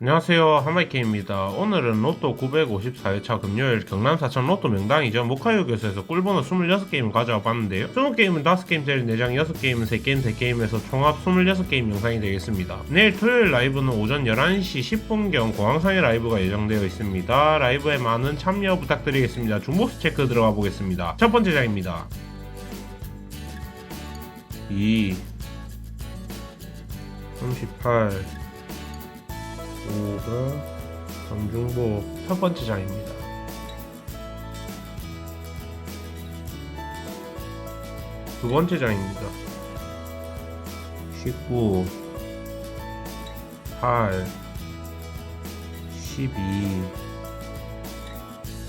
안녕하세요. 하마이케입니다. 오늘은 로또 954회차 금요일 경남 사천 로또 명당이죠. 모카유교에서 꿀번호 26게임을 가져와 봤는데요. 20게임은 5게임 제일 4장 6게임은 3게임 3게임에서 총합 26게임 영상이 되겠습니다. 내일 토요일 라이브는 오전 11시 10분경 공항상의 라이브가 예정되어 있습니다. 라이브에 많은 참여 부탁드리겠습니다. 중복수 체크 들어가 보겠습니다. 첫 번째 장입니다. 2 38 5가 강중보 첫 번째 장입니다. 두 번째 장입니다. 19 8 12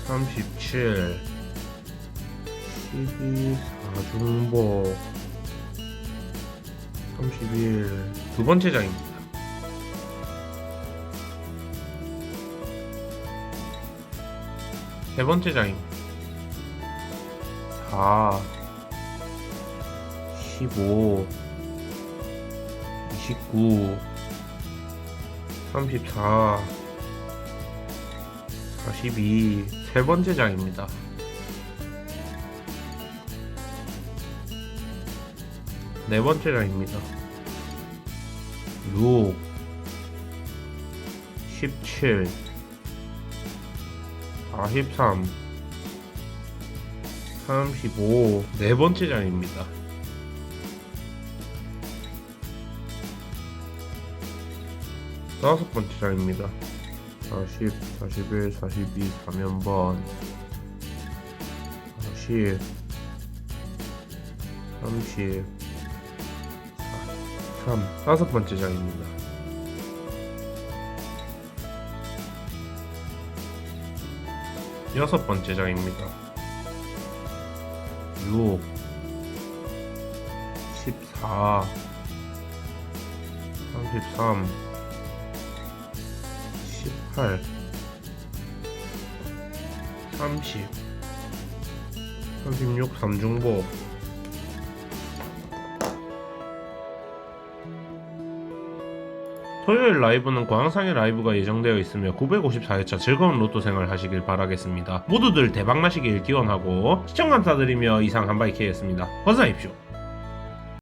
37 12 4중보 31두 번째 장입니다. 세 번째 장입니다. 4 15 29 34 42 세 번째 장입니다. 네 번째 장입니다. 6 17 43 35 네 번째 장입니다. 다섯 번째 장입니다. 40, 41, 42, 4면번 40 30 43 다섯 번째 장입니다. 여섯 번째 장입니다. 6 14 33 18 30 36 3중보 토요일 라이브는 광상의 라이브가 예정되어 있으며 954회차 즐거운 로또 생활 하시길 바라겠습니다. 모두들 대박 나시길 기원하고 시청 감사드리며 이상 한바이케이였습니다. 건사입시오.